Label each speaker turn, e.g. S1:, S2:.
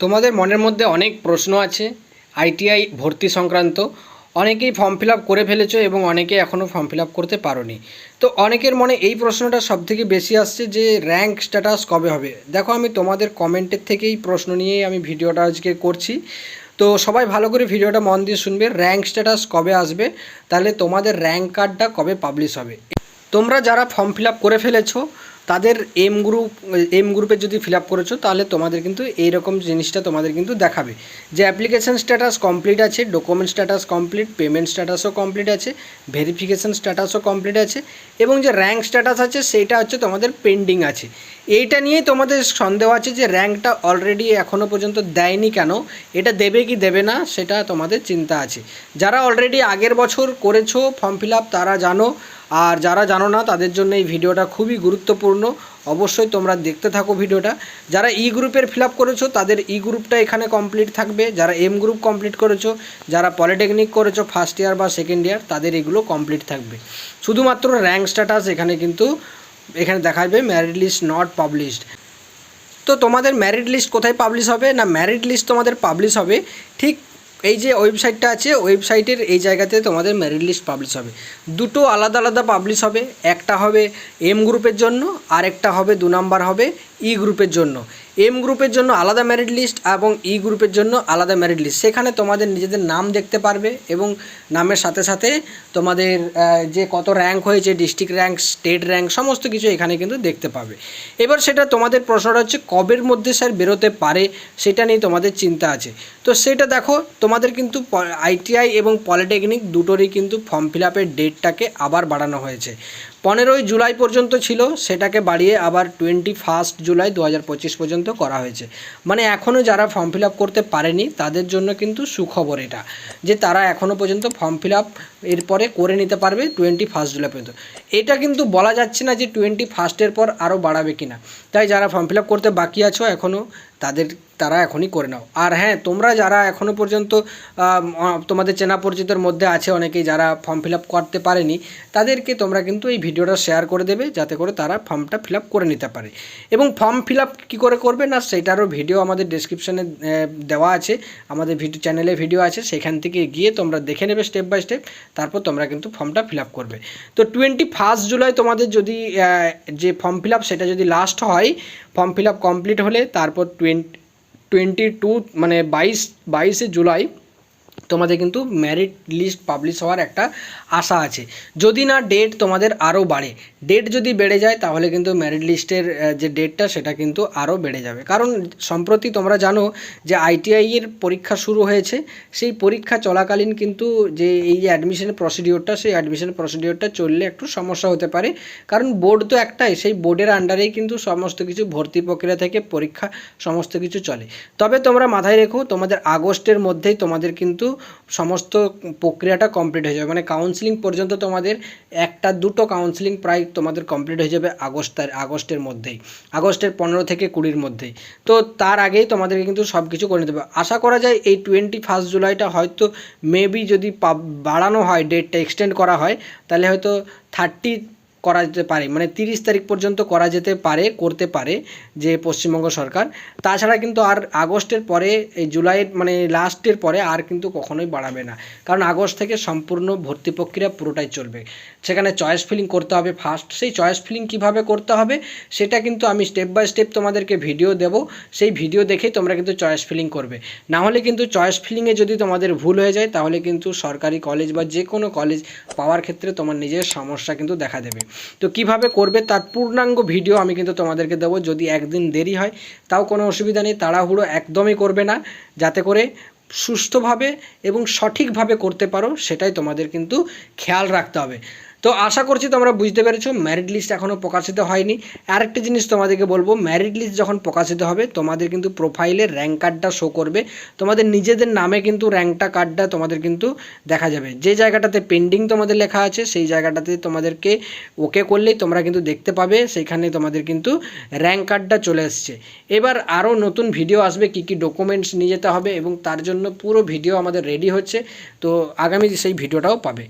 S1: তোমাদের মনের মধ্যে অনেক প্রশ্ন আছে আইটিআই ভর্তি সংক্রান্ত, অনেকেই ফর্ম ফিল আপ করে ফেলেছো এবং অনেকে এখনও ফর্ম ফিল আপ করতে পারোনি। তো অনেকের মনে এই প্রশ্নটা সবথেকে বেশি আসছে যে র্যাঙ্ক স্ট্যাটাস কবে হবে? দেখো, আমি তোমাদের কমেন্টের থেকেই প্রশ্ন নিয়েই আমি ভিডিওটা আজকে করছি। তো সবাই ভালো করে ভিডিওটা মন দিয়ে শুনবে র্যাঙ্ক স্ট্যাটাস কবে আসবে, তাহলে তোমাদের র্যাঙ্ক কার্ডটা কবে পাবলিশ হবে। তোমরা যারা ফর্ম ফিল আপ করে ফেলেছো তাদের এম গ্রুপ এম গ্রুপে যদি ফিল আপ করেছ, তাহলে তোমাদের কিন্তু এইরকম জিনিসটা তোমাদের কিন্তু দেখাবে। যে অ্যাপ্লিকেশান স্ট্যাটাস কমপ্লিট আছে ডকুমেন্ট স্ট্যাটাস কমপ্লিট পেমেন্ট স্ট্যাটাসও কমপ্লিট আছে ভেরিফিকেশান স্ট্যাটাসও কমপ্লিট আছে, এবং যে র্যাঙ্ক স্ট্যাটাস আছে সেটা হচ্ছে তোমাদের পেন্ডিং আছে। এইটা নিয়েই তোমাদের সন্দেহ আছে যে র্যাঙ্কটা অলরেডি এখনও পর্যন্ত দেয়নি কেন? এটা দেবে কি দেবে না, সেটা তোমাদের চিন্তা আছে। যারা অলরেডি আগের বছর করেছ ফর্ম ফিল আপ তারা জানো। আর যারা জানো না, তাদের জন্য এই ভিডিওটা খুবই গুরুত্বপূর্ণ। অবশ্যই তোমরা দেখতে থাকো ভিডিওটা। যারা ই গ্রুপের ফিল আপ করেছ, তাদের ই গ্রুপটা এখানে কমপ্লিট থাকবে। যারা এম গ্রুপ কমপ্লিট করেছ, যারা পলিটেকনিক করেছ ফার্স্ট ইয়ার বা সেকেন্ড ইয়ার তাদের এগুলো কমপ্লিট থাকবে। শুধুমাত্র র্যাঙ্ক স্ট্যাটাস এখানে কিন্তু এখানে দেখাবে ম্যারিড লিস্ট নট পাবলিশড তো তোমাদের ম্যারিড লিস্ট কোথায় পাবলিশ হবে? না ম্যারিড লিস্ট তোমাদের পাবলিশ হবে ঠিক এই যে ওয়েবসাইটটা আছে, ওয়েবসাইটের এই জায়গাতে তোমাদের মেরিট লিস্ট পাবলিশ হবে। দুটো আলাদা আলাদা পাবলিশ হবে, একটা হবে এম গ্রুপের জন্য আর একটা হবে দু নাম্বার হবে। ই গ্রুপের জন্য। এম গ্রুপের জন্য আলাদা মেরিট লিস্ট এবং ই গ্রুপের জন্য আলাদা মেরিট লিস্ট সেখানে তোমাদের নিজেদের নাম দেখতে পারবে এবং নামের সাথে সাথে তোমাদের যে কত র্যাঙ্ক হয়েছে ডিস্ট্রিক্ট র্যাঙ্ক স্টেট র্যাঙ্ক সমস্ত কিছু এখানে কিন্তু দেখতে পাবে। এবার সেটা তোমাদের প্রশ্নটা হচ্ছে, কবের মধ্যে স্যার বেরোতে পারে? সেটা নিয়ে তোমাদের চিন্তা আছে। তো সেটা দেখো, তোমাদের কিন্তু আইটিআই এবং পলিটেকনিক দুটোরই কিন্তু ফর্ম ফিল আপের ডেটটাকে আবার বাড়ানো হয়েছে। পনেরোই জুলাই পর্যন্ত ছিল, সেটাকে বাড়িয়ে আবার টোয়েন্টি ফার্স্ট জুলাই দু হাজার পঁচিশ পর্যন্ত করা হয়েছে। মানে এখনও যারা ফর্ম ফিল করতে পারেনি, তাদের জন্য কিন্তু সুখবর এটা, যে তারা এখনও পর্যন্ত ফর্ম ফিল আপ এরপরে করে নিতে পারবে টোয়েন্টি ফার্স্ট জুলাই পর্যন্ত। এটা কিন্তু বলা যাচ্ছে না যে টোয়েন্টি ফার্স্টের পর আরও বাড়াবে কিনা। তাই যারা ফর্ম ফিল করতে বাকি আছো এখনও তাদের তারা এখনই করে নাও। আর হ্যাঁ তোমরা যারা এখনও পর্যন্ত তোমাদের চেনা পরিচিতর মধ্যে আছে অনেকেই যারা ফর্ম ফিল করতে পারেনি, তাদেরকে তোমরা কিন্তু এই ভিডিওটা শেয়ার করে দেবে, যাতে করে তারা ফর্মটা ফিল করে নিতে পারে। এবং ফর্ম ফিল কী করে করবে না, সেটারও ভিডিও আমাদের ডিসক্রিপশানে দেওয়া আছে, আমাদের ভিডিও চ্যানেলে ভিডিও আছে, সেখান থেকে গিয়ে তোমরা দেখে নেবে স্টেপ বাই স্টেপ তারপর তোমরা কিন্তু ফর্মটা ফিল করবে। তো টোয়েন্টি ফার্স্ট জুলাই তোমাদের যদি যে ফর্ম ফিল সেটা যদি লাস্ট হয় ফর্ম ফিল কমপ্লিট হলে, তারপর টোয়েন্টি টোয়েন্টি টু মানে বাইশ, বাইশে জুলাই তোমাদের কিন্তু ম্যারিট লিস্ট পাবলিশ হওয়ার একটা আশা আছে। যদি না ডেট তোমাদের আরও বাড়ে ডেট যদি বেড়ে যায়, তাহলে কিন্তু ম্যারিট লিস্টের যে ডেটটা সেটা কিন্তু আরও বেড়ে যাবে। কারণ সম্প্রতি তোমরা জানো যে আইটিআইয়ের পরীক্ষা শুরু হয়েছে। সেই পরীক্ষা চলাকালীন কিন্তু যে এই যে অ্যাডমিশনের প্রসিডিওরটা সেই অ্যাডমিশন প্রসিডিওরটা চললে একটু সমস্যা হতে পারে। কারণ বোর্ড তো একটাই, সেই বোর্ডের আন্ডারেই কিন্তু সমস্ত কিছু ভর্তি প্রক্রিয়া থেকে পরীক্ষা সমস্ত কিছু চলে। তবে তোমরা মাথায় রেখো, তোমাদের আগস্টের মধ্যেই তোমাদের কিন্তু সমস্ত প্রক্রিয়াটা কমপ্লিট হয়ে যাবে। মানে কাউন্সিলিং পর্যন্ত তোমাদের একটা দুটো কাউন্সিলিং প্রায় তোমাদের কমপ্লিট হয়ে যাবে আগস্ট আগস্টের মধ্যেই। আগস্টের পনেরো থেকে কুড়ির মধ্যেই। তো তার আগেই তোমাদেরকে কিন্তু সব কিছু করে হবে। আশা করা যায় এই টোয়েন্টি ফার্স্ট জুলাইটা হয়তো মেবি যদি বাড়ানো হয় ডেটটা এক্সটেন্ড করা হয়, তাহলে হয়তো থার্টি করা যেতে পারে মানে তিরিশ তারিখ পর্যন্ত করা যেতে পারে, করতে পারে যে পশ্চিমবঙ্গ সরকার। তাছাড়া কিন্তু আর আগস্টের পরে, এই জুলাইয়ের মানে লাস্টের পরে আর কিন্তু কখনোই বাড়াবে না। কারণ আগস্ট থেকে সম্পূর্ণ ভর্তি প্রক্রিয়া পুরোটাই চলবে। সেখানে চয়েস ফিলিং করতে হবে ফার্স্ট সেই চয়েস ফিলিং কীভাবে করতে হবে, সেটা কিন্তু আমি স্টেপ বাই স্টেপ তোমাদেরকে ভিডিও দেব। সেই ভিডিও দেখেই তোমরা কিন্তু চয়েস ফিলিং করবে। না হলে কিন্তু চয়েস ফিলিংয়ে যদি তোমাদের ভুল হয়ে যায়, তাহলে কিন্তু সরকারি কলেজ বা যে কোনো কলেজ পাওয়ার ক্ষেত্রে তোমার নিজের সমস্যা কিন্তু দেখা দেবে। তো কীভাবে করবে তার পূর্ণাঙ্গ ভিডিও আমি কিন্তু তোমাদেরকে দেবো যদি একদিন দেরি হয়। তাও কোনো অসুবিধা নেই, তাড়াহুড়ো একদমই করবে না, যাতে করে সুস্থভাবে এবং সঠিকভাবে করতে পারো, সেটাই তোমাদের কিন্তু খেয়াল রাখতে হবে। তো আশা করছি তোমরা বুঝতে পেরেছ ম্যারিড লিস্ট এখনও প্রকাশিত হয়নি। আরেকটা জিনিস তোমাদেরকে বলব ম্যারিড লিস্ট যখন প্রকাশিত হবে, তোমাদের কিন্তু প্রোফাইলে র্যাঙ্ক কার্ডটা শো করবে। তোমাদের নিজেদের নামে কিন্তু র্যাঙ্কটা কার্ডটা তোমাদের কিন্তু দেখা যাবে। যে জায়গাটাতে পেন্ডিং তোমাদের লেখা আছে, সেই জায়গাটাতে তোমাদেরকে ওকে করলেই তোমরা কিন্তু দেখতে পাবে, সেখানে তোমাদের কিন্তু র্যাঙ্ক কার্ডটা চলে এসছে। এবার আরও নতুন ভিডিও আসবে, কী কী ডকুমেন্টস নিয়ে যেতে হবে, এবং তার জন্য পুরো ভিডিও আমাদের রেডি হচ্ছে, তো আগামী সেই ভিডিওটাও পাবে।